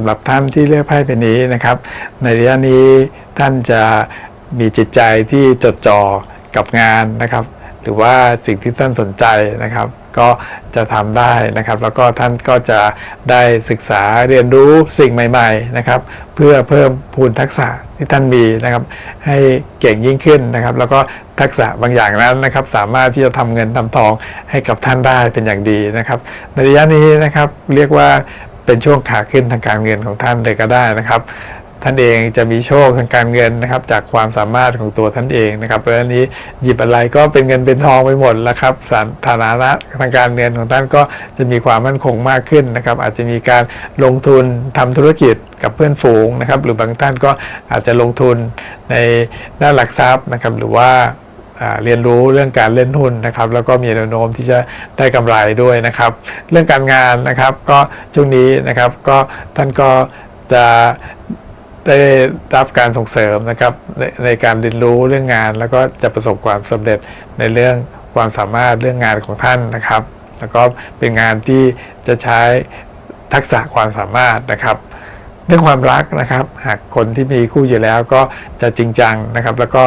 สำหรับท่านที่เลือกไพ่ใบนี้นะครับ ในระยะนี้ท่านจะมีจิตใจที่จดจ่อกับงานนะครับ หรือว่าสิ่งที่ท่านสนใจนะครับ ก็จะทำได้นะครับ แล้วก็ท่านก็จะได้ศึกษาเรียนรู้สิ่งใหม่ ๆนะครับ เพื่อเพิ่มพูนทักษะที่ท่านมีนะครับ ให้เก่งยิ่งขึ้นนะครับ แล้วก็ทักษะบางอย่างนั้นนะครับ สามารถที่จะทำเงินทำทองให้กับท่านได้เป็นอย่างดีนะครับ ในระยะนี้นะครับเรียกว่า เป็นช่วงขาขึ้นทางการเงินของท่านเลยก็ได้นะครับ ท่านเองจะมีโชคทางการเงินนะครับ จากความสามารถของตัวท่านเองนะครับเพราะฉะนั้นนี้หยิบอะไรก็เป็นเงินเป็นทองไปหมดแล้วครับสถานะทางการเงินของท่านก็จะมีความมั่นคงมากขึ้นนะครับ อาจจะมีการลงทุนทำธุรกิจกับเพื่อนฝูงนะครับ หรือบางท่านก็อาจจะลงทุนในด้านหลักทรัพย์นะครับ หรือว่า เรียนรู้เรื่องการเล่นหุ้นนะครับ แล้วก็มีแนวโน้มที่จะได้กำไรด้วยนะครับ เรื่องการงานนะครับก็ช่วงนี้นะครับก็ท่านก็จะได้รับการส่งเสริมนะครับในในการเรียนรู้เรื่องงาน แล้วก็จะประสบความสำเร็จในเรื่องความสามารถเรื่องงานของท่านนะครับ แล้วก็เป็นงานที่จะใช้ทักษะความสามารถนะครับเรื่องความรักนะครับ หากคนที่มีคู่อยู่แล้วก็จะจริงจังนะครับ แล้วก็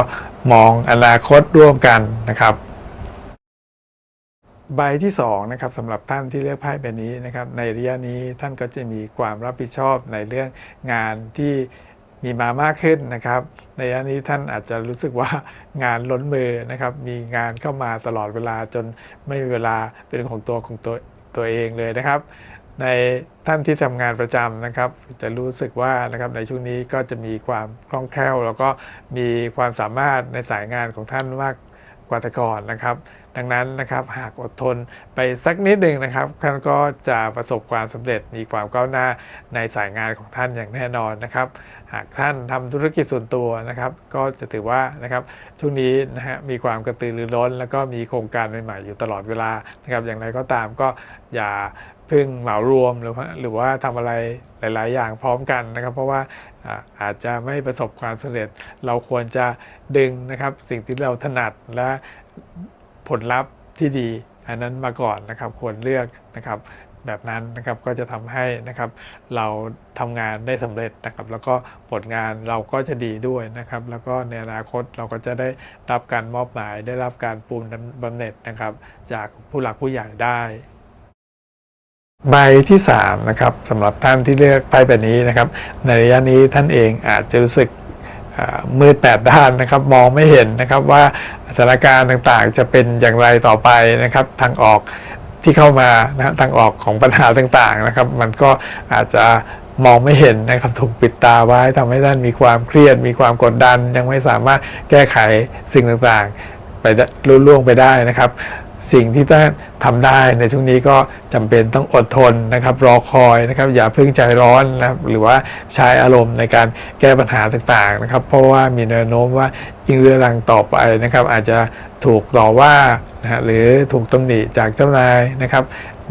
มองอนาคตร่วมกันนะครับ ใบที่2นะครับสำหรับท่านที่เลือกไพ่ใบนี้นะครับ ในระยะนี้ท่านก็จะมีความรับผิดชอบในเรื่องงานที่มีมามากขึ้นนะครับ ในระยะนี้ท่านอาจจะรู้สึกว่างานล้นมือนะครับ มีงานเข้ามาตลอดเวลาจนไม่มีเวลาเป็นของตัวของตัวตัวเองเลยนะครับ ในท่านที่ทำงานประจำนะครับ จะรู้สึกว่านะครับในช่วงนี้ก็จะมีความคล่องแคล่ว แล้วก็มีความสามารถในสายงานของท่านมากกว่าแต่ก่อนนะครับ ดังนั้นนะครับหากอดทนไปสักนิดหนึ่งนะครับท่านก็จะประสบความสำเร็จมีความก้าวหน้าในสายงานของท่านอย่างแน่นอนนะครับ หากท่านทำธุรกิจส่วนตัวนะครับ ก็จะถือว่านะครับช่วงนี้นะฮะมีความกระตือรือร้น แล้วก็มีโครงการใหม่ๆอยู่ตลอดเวลานะครับ อย่างไรก็ตามก็อย่า พึ่งเหมารวมหรือว่าหรือว่าทำอะไรหลาย ๆ อย่างพร้อมกันนะครับ เพราะว่าอาจจะไม่ประสบความสำเร็จ เราควรจะดึงนะครับสิ่งที่เราถนัดและผลลัพธ์ที่ดี อันนั้นมาก่อนนะครับควรเลือกนะครับแบบนั้นนะครับก็จะทำให้นะครับเราทำงานได้สำเร็จนะครับ แล้วก็ผลงานเราก็จะดีด้วยนะครับ แล้วก็ในอนาคตเราก็จะได้รับการมอบหมาย ได้รับการปูนบำเหน็จนะครับ จากผู้หลักผู้ใหญ่ได้ ใบที่3นะครับสำหรับท่านที่เลือกไพ่ใบนี้นะครับ ในระยะนี้ท่านเองอาจจะรู้สึกมืดแปดด้านนะครับมองไม่เห็นนะครับว่าสถานการณ์ต่างๆ จะเป็นอย่างไรต่อไปนะครับ ทางออกที่เข้ามานะทางออกของปัญหาต่างๆนะครับ มันก็อาจจะมองไม่เห็นนะครับถูกปิดตาไว้ทำให้ท่านมีความเครียด มีความกดดัน ยังไม่สามารถแก้ไขสิ่งต่างๆ ไปได้ลุล่วงไปได้นะครับ สิ่งที่ท่านทำได้ในช่วงนี้ก็จำเป็นต้องอดทนนะครับ รอคอยนะครับ อย่าเพิ่งใจร้อนนะครับหรือว่าใช้อารมณ์ในการแก้ปัญหาต่างๆนะครับ เพราะว่ามีแนวโน้มว่ายิ่งเรือรังต่อไปนะครับ อาจจะถูกต่อว่านะฮะหรือถูกตำหนิจากเจ้านายนะครับ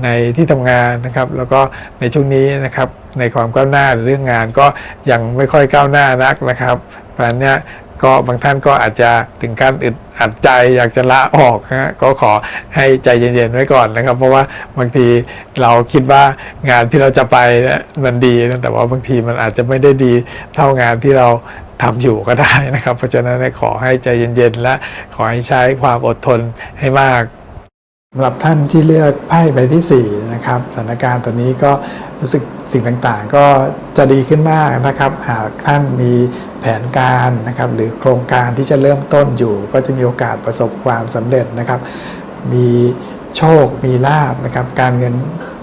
ในที่ทำงานนะครับ แล้วก็ในช่วงนี้นะครับในความก้าวหน้าเรื่องงานก็ยังไม่ค่อยก้าวหน้านักนะครับเพราะฉะนั้นเนี่ย ก็บางท่านก็อาจจะถึงการอึดอัดใจอยากจะลาออกนะฮะก็ขอให้ใจเย็นๆไว้ก่อนนะครับ เพราะว่าบางทีเราคิดว่างานที่เราจะไปเนี่ยมันดีนะแต่ว่าบางทีมันอาจจะไม่ได้ดีเท่างานที่เราทำอยู่ก็ได้นะครับ เพราะฉะนั้นขอให้ใจเย็นๆ และขอให้ใช้ความอดทนให้มากสำหรับท่านที่เลือกไพ่ใบที่4นะครับสถานการณ์ตอนนี้ก็รู้สึก สิ่งต่างๆ ก็จะดีขึ้นมากนะครับ หากท่านมีแผนการนะครับ หรือโครงการที่จะเริ่มต้นอยู่ ก็จะมีโอกาสประสบความสำเร็จนะครับ มีโชค มีลาบนะครับ การเงิน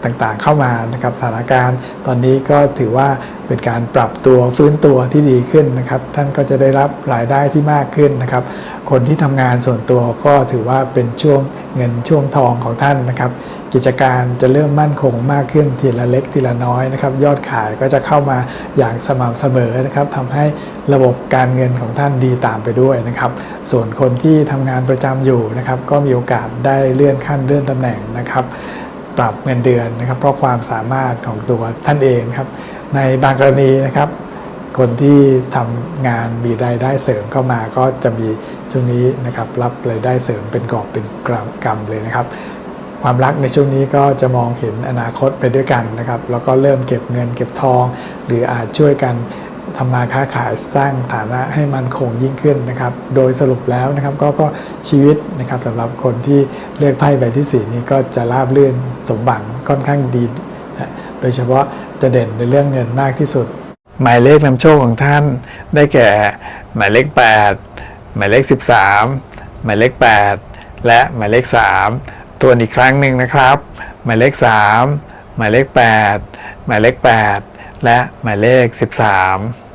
ต่างๆเข้ามานะครับสถานการณ์ตอนนี้ก็ถือว่าเป็นการปรับตัวฟื้นตัวที่ดีขึ้นนะครับ ท่านก็จะได้รับรายได้ที่มากขึ้นนะครับ คนที่ทำงานส่วนตัวก็ถือว่าเป็นช่วงเงินช่วงทองของท่านนะครับ กิจการจะเริ่มมั่นคงมากขึ้นทีละเล็กทีละน้อยนะครับ ยอดขายก็จะเข้ามาอย่างสม่ำเสมอนะครับทำให้ระบบการเงินของท่านดีตามไปด้วยนะครับ ส่วนคนที่ทำงานประจำอยู่นะครับ ก็มีโอกาสได้เลื่อนขั้นเลื่อนตำแหน่งนะครับ ปรับเงินเดือนนะครับ เพราะความสามารถของตัวท่านเองครับ ในบางกรณีนะครับ คนที่ทำงานมีรายได้เสริมเข้ามาก็จะมีช่วงนี้นะครับรับรายได้เสริมเป็นกอบเป็นกำเลยนะครับความรักในช่วงนี้ก็จะมองเห็นอนาคตไปด้วยกันนะครับ แล้วก็เริ่มเก็บเงินเก็บทอง หรืออาจช่วยกัน ทำมาค้าขายสร้างฐานะให้มันคงยิ่งขึ้นนะครับ โดยสรุปแล้วนะครับก็ก็ชีวิตนะครับสำหรับคนที่เลือกไพ่ใบที่สี่นี้ก็จะราบรื่นสมหวังค่อนข้างดี โดยเฉพาะจะเด่นในเรื่องเงินมากที่สุด หมายเลขนำโชคของท่านได้แก่ หมายเลข 8 หมายเลข 13 หมายเลข 8 และหมายเลข 3 ตัวอีกครั้งหนึ่งนะครับ หมายเลข 3 หมายเลข 8 หมายเลข 8และหมายเลข 13